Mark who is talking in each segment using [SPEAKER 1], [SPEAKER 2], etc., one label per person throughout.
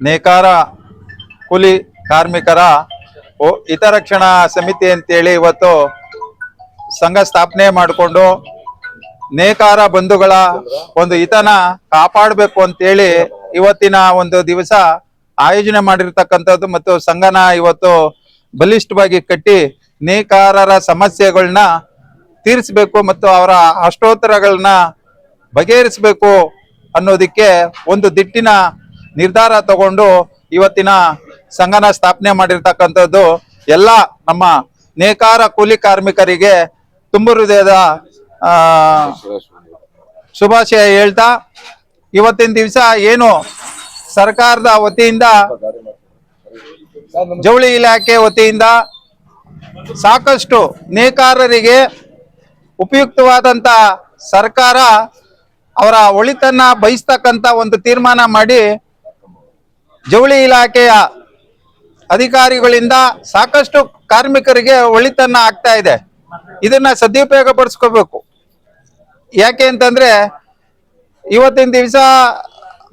[SPEAKER 1] ನೇಕಾರ ಕೂಲಿ ಕಾರ್ಮಿಕರ ಹಿತರಕ್ಷಣಾ ಸಮಿತಿ ಅಂತೇಳಿ ಇವತ್ತು ಸಂಘ ಸ್ಥಾಪನೆ ಮಾಡಿಕೊಂಡು ನೇಕಾರ ಬಂಧುಗಳ ಒಂದು ಹಿತನ ಕಾಪಾಡಬೇಕು ಅಂತೇಳಿ ಇವತ್ತಿನ ಒಂದು ದಿವಸ ಆಯೋಜನೆ ಮಾಡಿರ್ತಕ್ಕಂಥದ್ದು ಮತ್ತು ಸಂಘನ ಇವತ್ತು ಬಲಿಷ್ಠವಾಗಿ ಕಟ್ಟಿ ನೇಕಾರರ ಸಮಸ್ಯೆಗಳನ್ನ ತೀರಿಸಬೇಕು ಮತ್ತು ಅವರ ಅಷ್ಟೋತ್ತರಗಳನ್ನ ಬಗೆಹರಿಸಬೇಕು ಅನ್ನೋದಕ್ಕೆ ಒಂದು ದಿಟ್ಟಿನ ನಿರ್ಧಾರ ತಗೊಂಡು ಇವತ್ತಿನ ಸಂಘನ ಸ್ಥಾಪನೆ ಮಾಡಿರ್ತಕ್ಕಂಥದ್ದು ಎಲ್ಲ ನಮ್ಮ ನೇಕಾರ ಕೂಲಿ ಕಾರ್ಮಿಕರಿಗೆ ತುಂಬು ಹೃದಯದ ಶುಭಾಶಯ ಹೇಳ್ತಾ, ಇವತ್ತಿನ ದಿವಸ ಏನು ಸರ್ಕಾರದ ವತಿಯಿಂದ, ಜವಳಿ ಇಲಾಖೆ ವತಿಯಿಂದ ಸಾಕಷ್ಟು ನೇಕಾರರಿಗೆ ಉಪಯುಕ್ತವಾದಂತ ಸರ್ಕಾರ ಅವರ ಒಳಿತನ್ನ ಬಯಸ್ತಕ್ಕಂಥ ಒಂದು ತೀರ್ಮಾನ ಮಾಡಿ ಜವಳಿ ಇಲಾಖೆಯ ಅಧಿಕಾರಿಗಳಿಂದ ಸಾಕಷ್ಟು ಕಾರ್ಮಿಕರಿಗೆ ಒಳಿತನ್ನ ಆಗ್ತಾ ಇದೆ. ಇದನ್ನ ಸದುಪಯೋಗ ಪಡಿಸ್ಕೋಬೇಕು. ಯಾಕೆ ಅಂತಂದ್ರೆ, ಇವತ್ತಿನ ದಿವಸ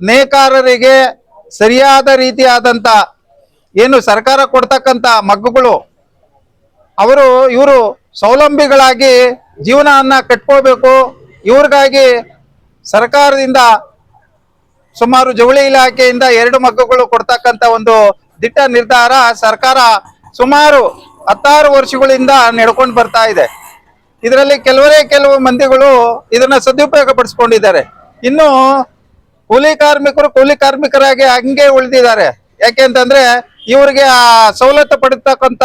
[SPEAKER 1] ನೇಕಾರರಿಗೆ ಸರಿಯಾದ ರೀತಿಯಾದಂತ ಏನು ಸರ್ಕಾರ ಕೊಡ್ತಕ್ಕಂತ ಮಗ್ಗುಗಳು, ಅವರು, ಇವರು ಸ್ವಾವಲಂಬಿಗಳಾಗಿ ಜೀವನವನ್ನು ಕಟ್ಕೋಬೇಕು. ಇವ್ರಿಗಾಗಿ ಸರ್ಕಾರದಿಂದ ಸುಮಾರು ಜವಳಿ ಇಲಾಖೆಯಿಂದ ಎರಡು ಮಗ್ಗುಗಳು ಕೊಡ್ತಕ್ಕಂತ ಒಂದು ದಿಟ್ಟ ನಿರ್ಧಾರ ಸರ್ಕಾರ ಸುಮಾರು ಹತ್ತಾರು ವರ್ಷಗಳಿಂದ ನಡ್ಕೊಂಡು ಬರ್ತಾ ಇದೆ. ಇದರಲ್ಲಿ ಕೆಲವರೇ ಕೆಲವು ಮಂದಿಗಳು ಇದನ್ನ ಸದುಪಯೋಗ ಪಡಿಸ್ಕೊಂಡಿದ್ದಾರೆ ಇನ್ನು ಕೂಲಿ ಕಾರ್ಮಿಕರು ಕೂಲಿ ಕಾರ್ಮಿಕರಾಗಿ ಹಂಗೆ ಉಳಿದಿದ್ದಾರೆ. ಯಾಕೆಂತಂದ್ರೆ ಇವರಿಗೆ ಆ ಸವಲತ್ತು ಪಡಿತಕ್ಕಂತ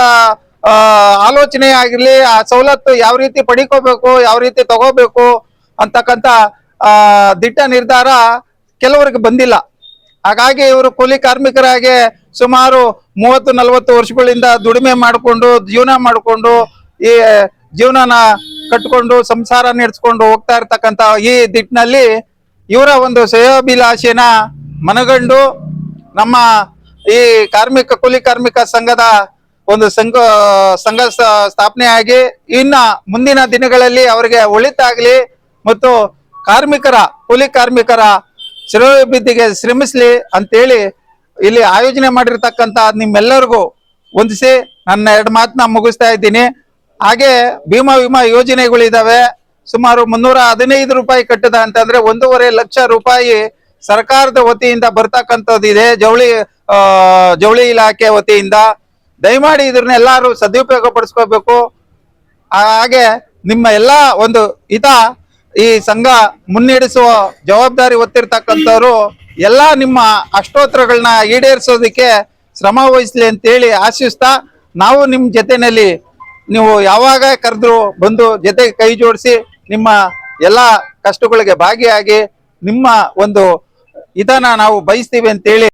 [SPEAKER 1] ಆಲೋಚನೆ ಆಗಿರ್ಲಿ, ಆ ಸವಲತ್ತು ಯಾವ ರೀತಿ ಪಡಿಕೋಬೇಕು, ಯಾವ ರೀತಿ ತಗೋಬೇಕು ಅಂತಕ್ಕಂತ ದಿಟ್ಟ ನಿರ್ಧಾರ ಕೆಲವರಿಗೆ ಬಂದಿಲ್ಲ. ಹಾಗಾಗಿ ಇವರು ಕೂಲಿ ಕಾರ್ಮಿಕರಾಗಿ ಸುಮಾರು ಮೂವತ್ತು, ನಲವತ್ತು ವರ್ಷಗಳಿಂದ ದುಡಿಮೆ ಮಾಡಿಕೊಂಡು, ಜೀವನ ಮಾಡಿಕೊಂಡು, ಈ ಜೀವನನ ಕಟ್ಕೊಂಡು, ಸಂಸಾರ ನಡೆಸ್ಕೊಂಡು ಹೋಗ್ತಾ ಇರ್ತಕ್ಕಂತ ಈ ದಿಟ್ಟಿನಲ್ಲಿ ಇವರ ಒಂದು ಶ್ರೇಯೋಭಿಲಾಷೆನ ಮನಗಂಡು ನಮ್ಮ ಈ ಕಾರ್ಮಿಕ, ಕೂಲಿ ಕಾರ್ಮಿಕ ಸಂಘದ ಒಂದು ಸಂಘ ಸಂಘ ಸ್ಥಾಪನೆ ಆಗಿ ಇನ್ನ ಮುಂದಿನ ದಿನಗಳಲ್ಲಿ ಅವರಿಗೆ ಒಳಿತಾಗ್ಲಿ ಮತ್ತು ಕಾರ್ಮಿಕರ, ಕೂಲಿ ಕಾರ್ಮಿಕರ ಶ್ರೇಯೋಭಿವೃದ್ಧಿಗೆ ಶ್ರಮಿಸಲಿ ಅಂತೇಳಿ ಇಲ್ಲಿ ಆಯೋಜನೆ ಮಾಡಿರ್ತಕ್ಕಂಥ ನಿಮ್ಮೆಲ್ಲರಿಗೂ ಹೊಂದಿಸಿ ನನ್ನ ಎರಡು ಮಾತನ್ನ ಮುಗಿಸ್ತಾ ಇದ್ದೀನಿ. ಹಾಗೆ ಭೀಮಾ ವಿಮಾ ಯೋಜನೆಗಳಿದಾವೆ. ಸುಮಾರು ಮುನ್ನೂರ ಹದಿನೈದು ರೂಪಾಯಿ ಕಟ್ಟದ ಅಂತಂದ್ರೆ ಒಂದೂವರೆ ಲಕ್ಷ ರೂಪಾಯಿ ಸರ್ಕಾರದ ವತಿಯಿಂದ ಬರ್ತಕ್ಕಂಥದ್ದು ಇದೆ. ಜವಳಿ ಜವಳಿ ಇಲಾಖೆ ವತಿಯಿಂದ. ದಯಮಾಡಿ ಇದನ್ನ ಎಲ್ಲರೂ ಸದುಪಯೋಗ ಪಡಿಸ್ಕೋಬೇಕು. ಹಾಗೆ ನಿಮ್ಮ ಎಲ್ಲ ಒಂದು ಹಿತ ಈ ಸಂಘ ಮುನ್ನಡೆಸುವ ಜವಾಬ್ದಾರಿ ಹೊತ್ತಿರ್ತಕ್ಕಂಥವ್ರು ಎಲ್ಲ ನಿಮ್ಮ ಅಷ್ಟೋತ್ತರಗಳನ್ನ ಈಡೇರಿಸೋದಕ್ಕೆ ಶ್ರಮ ವಹಿಸ್ಲಿ ಅಂತೇಳಿ ಆಶಿಸ್ತಾ ನಾವು ನಿಮ್ಮ ಜೊತೆನಲ್ಲಿ ನೀವು ಯಾವಾಗ ಕರೆದ್ರು ಬಂದು ಜೊತೆಗೆ ಕೈ ಜೋಡಿಸಿ ನಿಮ್ಮ ಎಲ್ಲ ಕಷ್ಟಗಳಿಗೆ ಭಾಗಿಯಾಗಿ ನಿಮ್ಮ ಒಂದು ಇದನ್ನ ನಾವು ಬಯಸ್ತೀವಿ ಅಂತೇಳಿ